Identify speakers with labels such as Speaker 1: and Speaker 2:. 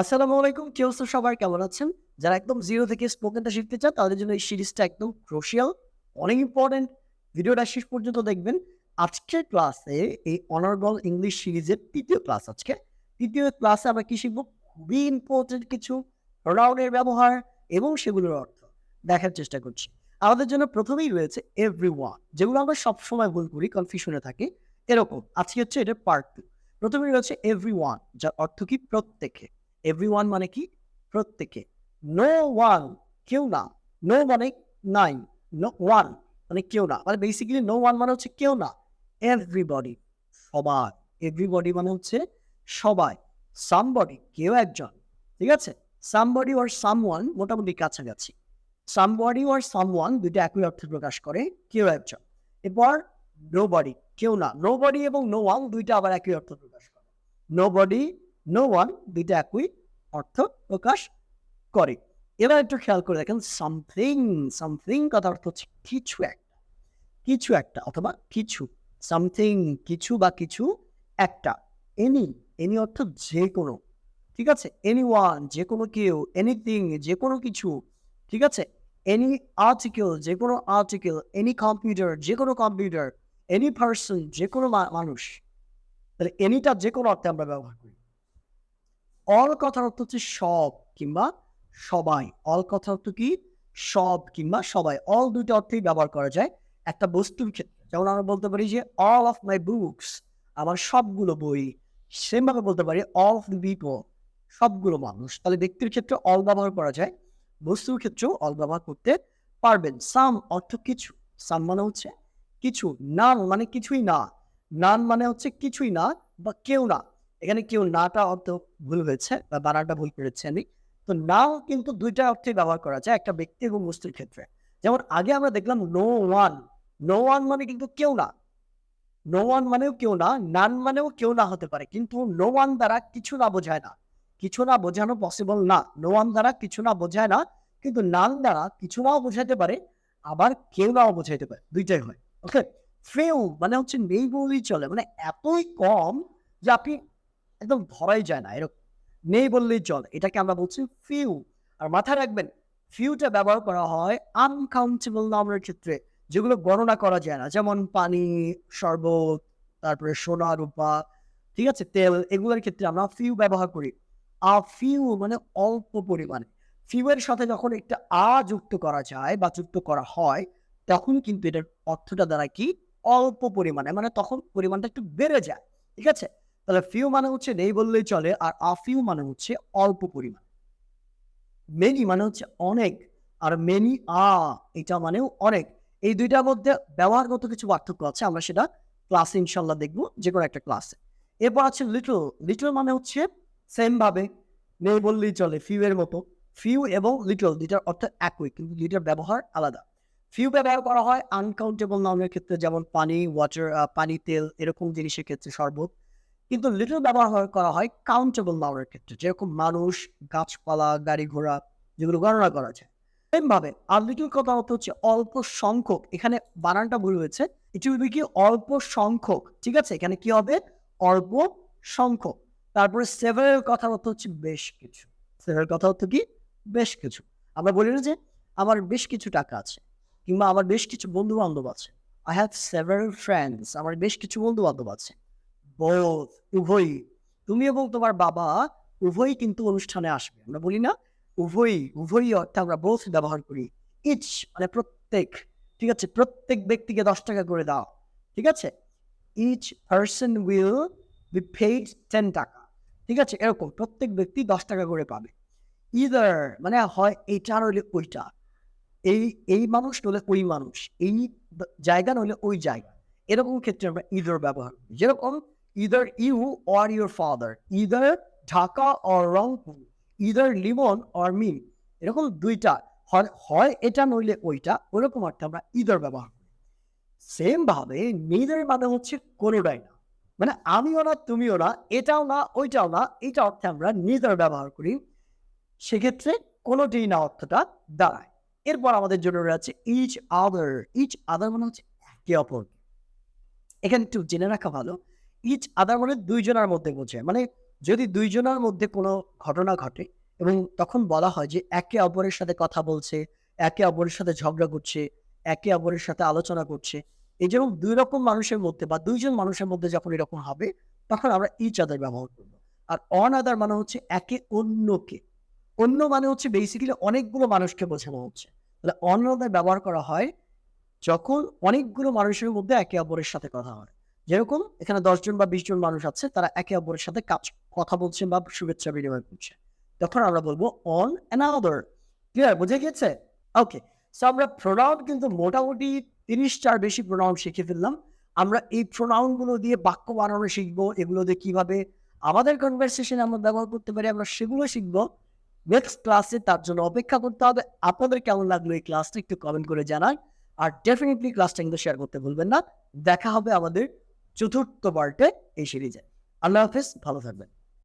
Speaker 1: আসসালামু আলাইকুম। কি অবস্থা সবার? কেমন আছেন? যারা একদম জিরো থেকে স্পোকেনটা শিখতে চান, তাদের জন্য এই সিরিজটা একদম ক্রোশিয়াল অনেক ইম্পর্টেন্ট ভিডিওটা শেষ পর্যন্ত দেখবেন। আজকের ক্লাসে এই অনার্বল ইংলিশ সিরিজের তৃতীয় ক্লাস আজকে। তৃতীয় ক্লাসে আমরা কি শিখব? খুবই ইম্পর্টেন্ট কিছু প্রোনাউনের ব্যবহার এবং সেগুলোর অর্থ দেখার চেষ্টা করছি। আমাদের জন্য প্রথমেই রয়েছে এভরি ওয়ান যেগুলো আমরা সবসময় ভুল করি কনফিউশনে থাকি। এরকম, আজকে হচ্ছে এটা পার্ট টু প্রথমেই রয়েছে এভরি ওয়ান যার অর্থ কি? প্রত্যেকে। এভরি ওয়ান মানে কি? প্রত্যেকে। নো ওয়ান কেউ না। নো মানে নাই। নো ওয়ান মানে কেউ না। মানে বেসিক্যালি নো ওয়ান মানে হচ্ছে কেউ না। এভরিবডি সবাই। এভরিবডি মানে হচ্ছে সবাই। সামবডি কেউ একজন। ঠিক আছে? সামবডি ওর সামওয়ান মোটামুটি কাছাকাছি। সামবডি ওর সামওয়ান দুইটা একই অর্থে প্রকাশ করে, কেউ একজন। এরপর নো বডি কেউ না। নো বডি এবং নো ওয়ান দুইটা আবার একই অর্থ প্রকাশ করে। নো বডি নো ওয়ান দুইটা একই অর্থ প্রকাশ করে। এবার একটু খেয়াল করে দেখেন সামথিং সামথিং কথা অর্থ হচ্ছে কিছু একটা কিছু একটা অথবা কিছু সামথিং কিছু বা কিছু একটা এনি এনি অর্থ যে কোনো ঠিক আছে? এনি ওয়ান যে কোনো কেউ এনিথিং যে কোনো কিছু, ঠিক আছে? এনি আর্টিকেল যে কোনো আর্টিকেল এনি কম্পিউটার যে কোনো কম্পিউটার এনি পার্সন যে কোনো মানুষ, তাহলে এনিটা যে কোনো অর্থে আমরা ব্যবহার করি। অল কথার অর্থ হচ্ছে সব কিংবা সবাই। অল কথার অর্থ কি? সব কিংবা সবাই। অল দুইটা অর্থেই ব্যবহার করা যায় একটা বস্তুর ক্ষেত্রে। যেমন আমরা বলতে পারি যে অল অফ মাই বুকস আমার সবগুলো বই। সেমভাবে বলতে পারি অল অফ দি পিপল সবগুলো মানুষ। তাহলে ব্যক্তির ক্ষেত্রে অল ব্যবহার করা যায়, বস্তুর ক্ষেত্রেও অল ব্যবহার করতে পারবেন। সাম অর্থ কিছু। সাম মানে হচ্ছে কিছু। নান মানে কিছুই না। নান মানে হচ্ছে কিছুই না বা কেউ না। এখানে কেউ নাটা অর্থ ভুল হয়েছে বা বানানটা ভুল করেছে আমি তো নাও কিন্তু দুইটা অর্থে ব্যবহার করা যায়, একটা ব্যক্তি এবং বস্তুর ক্ষেত্রে। যেমন আগে আমরা দেখলাম নো ওয়ান নো ওয়ান মানে কিন্তু কেউ না। নো ওয়ান মানেও কেউ না নান মানেও কেউ না হতে পারে। কিন্তু নো ওয়ান দ্বারা কিছু না বোঝায় না। কিছু না বোঝানো পসিবল না। নো ওয়ান দ্বারা কিছু না বোঝায় না, কিন্তু নান দ্বারা কিছু নাও বোঝাতে পারে, আবার কেউ নাও বোঝাইতে পারে। দুইটাই হয়। ওকে ফেউ মানে হচ্ছে নেই বলেই চলে। মানে এতই কম যে আপনি একদম ধরাই যায় না, এরকম। নেই বললেই চলে। এটাকে আমরা বলছি ফিউ আর মাথায় রাখবেন ফিউটা ব্যবহার করা হয় আনকাউন্টেবল নামের ক্ষেত্রে, যেগুলো গণনা করা যায় না। যেমন পানি, শরবত, তারপরে সোনা, রূপা, ঠিক আছে? তেল, এগুলোর ক্ষেত্রে আমরা ফিউ ব্যবহার করি। আ ফিউ মানে অল্প পরিমাণে। ফিউ এর সাথে যখন একটা আ যুক্ত করা যায় বা যুক্ত করা হয়, তখন কিন্তু এটার অর্থটা দ্বারা কি? অল্প পরিমাণে মানে তখন পরিমাণটা একটু বেড়ে যায়, ঠিক আছে? তাহলে ফিউ মানে হচ্ছে নেই বললেই চলে, আর আফিউ মানে হচ্ছে অল্প পরিমাণ। মেনি মানে হচ্ছে অনেক, আর মেনি আ এটা মানেও অনেক। এই দুইটার মধ্যে ব্যবহারগত কিছু পার্থক্য আছে, আমরা সেটা ক্লাসে ইনশাল্লাহ দেখব যে কোনো একটা ক্লাসে এরপর আছে লিটল লিটল মানে হচ্ছে সেম ভাবে, নেই বললেই চলে ফিউ এর মতো। ফিউ এবং লিটল দুইটার অর্থ একই, কিন্তু দুইটার ব্যবহার আলাদা। ফিউ ব্যবহার করা হয় আনকাউন্টেবল নামের ক্ষেত্রে, যেমন পানি ওয়াটার পানি, তেল, এরকম জিনিসের ক্ষেত্রে শরবত কিন্তু লিটল ব্যবহার করা হয় কাউন্টেবল নাউনের ক্ষেত্রে। যেরকম মানুষ, গাছপালা, গাড়ি ঘোড়া, যেগুলো গণনা করা যায়। সেম ভাবে আর লিটল কথা হচ্ছে অল্প সংখ্যক। এখানে বানানটা ভুল হয়েছে। এটি হবে কি অল্প সংখ্যক। ঠিক আছে? এখানে কি হবে? অল্প সংখ্যক। তারপরে কথা হচ্ছে বেশ কিছু। সেভারেল কথা কি? বেশ কিছু। আমরা বলি না যে আমার বেশ কিছু টাকা আছে কিংবা আমার বেশ কিছু বন্ধু বান্ধব আছে। আই হ্যাভ সেভারেল ফ্রেন্ডস আমার বেশ কিছু বন্ধু বান্ধব আছে। বোথ উভয়ই। তুমি এবং তোমার বাবা উভয়ই কিন্তু অনুষ্ঠানে আসবে। আমরা বলি না, উভয়ই উভয়ই অর্থে আমরা বোথ ব্যবহার করি। ইচ মানে প্রত্যেক, ঠিক আছে? প্রত্যেক ব্যক্তিকে দশ টাকা করে দাও, ঠিক আছে? Each person will be paid ten টাকা, ঠিক আছে? এরকম প্রত্যেক ব্যক্তি দশ টাকা করে পাবে। ইদার মানে হয় এইটা নইলে ওইটা। এই এই মানুষ নইলে ওই মানুষ, এই জায়গা নইলে ওই জায়গা। এরকম ক্ষেত্রে আমরা ইদার ব্যবহার করি। যেরকম either you or your father either Dhaka or Rangpur. Either Limon or Min এরকম দুইটা। হয় এটা নইলে ওইটা। ওরকম অর্থে আমরা ইদার ব্যবহার করি। সেম ভাবে নিদার মানে হচ্ছে কোনোটাই না। মানে আমিও না, তুমিও না, এটাও না, ওইটাও না এটা অর্থে আমরা নিদার ব্যবহার করি। সেক্ষেত্রে কোনোটি না অর্থটা দাঁড়ায়। এরপর আমাদের জন্য রয়েছে ইচ আদার ইচ আদার মানে হচ্ছে একে অপর এখানে একটু জেনে রাখা ভালো। ইচ আদার মানে দুইজনের মধ্যে বোঝে। মানে যদি দুইজনের মধ্যে কোনো ঘটনা ঘটে এবং তখন বলা হয় যে একে অপরের সাথে কথা বলছে, একে অপরের সাথে ঝগড়া করছে, একে অপরের সাথে আলোচনা করছে, এই যেরকম দুই রকম মানুষের মধ্যে বা দুইজন মানুষের মধ্যে যখন এরকম হবে, তখন আমরা ইচ আদার ব্যবহার করব। আর অন আদার মানে হচ্ছে একে অন্যকে। অন্য মানে হচ্ছে বেসিক্যালি অনেকগুলো মানুষকে বোঝানো হচ্ছে। তাহলে অন আদার ব্যবহার করা হয় যখন অনেকগুলো মানুষের মধ্যে একে অপরের সাথে কথা হয়। যেরকম এখানে দশজন বা বিশ জন মানুষ আছে, তারা একে অপরের সাথে কাজ, কথা বলছে বা শুভেচ্ছা বিনিময় করছে। তখন আমরা বলব অন অ্যানাদার ক্লিয়ার বুঝে গেছে? ওকে আমরা প্রোনাউন কিন্তু মোটামুটি তিরিশটার বেশি প্রোনাউন শিখে ফেললাম। আমরা এই প্রোনাউনগুলো দিয়ে বাক্য বানানো শিখব, এগুলো দিয়ে কীভাবে আমাদের কনভারসেশনে আমরা ব্যবহার করতে পারি, আমরা সেগুলো শিখব। নেক্সট ক্লাসে তার জন্য অপেক্ষা করতে হবে। আপনাদের কেমন লাগল এই ক্লাসটা একটু কমেন্ট করে জানান। আর ডেফিনেটলি ক্লাসটা কিন্তু শেয়ার করতে ভুলবেন না। দেখা হবে আমাদের চতুর্থ পার্টে এই সিরিজে। আল্লাহ হাফিজ ভালো থাকবেন।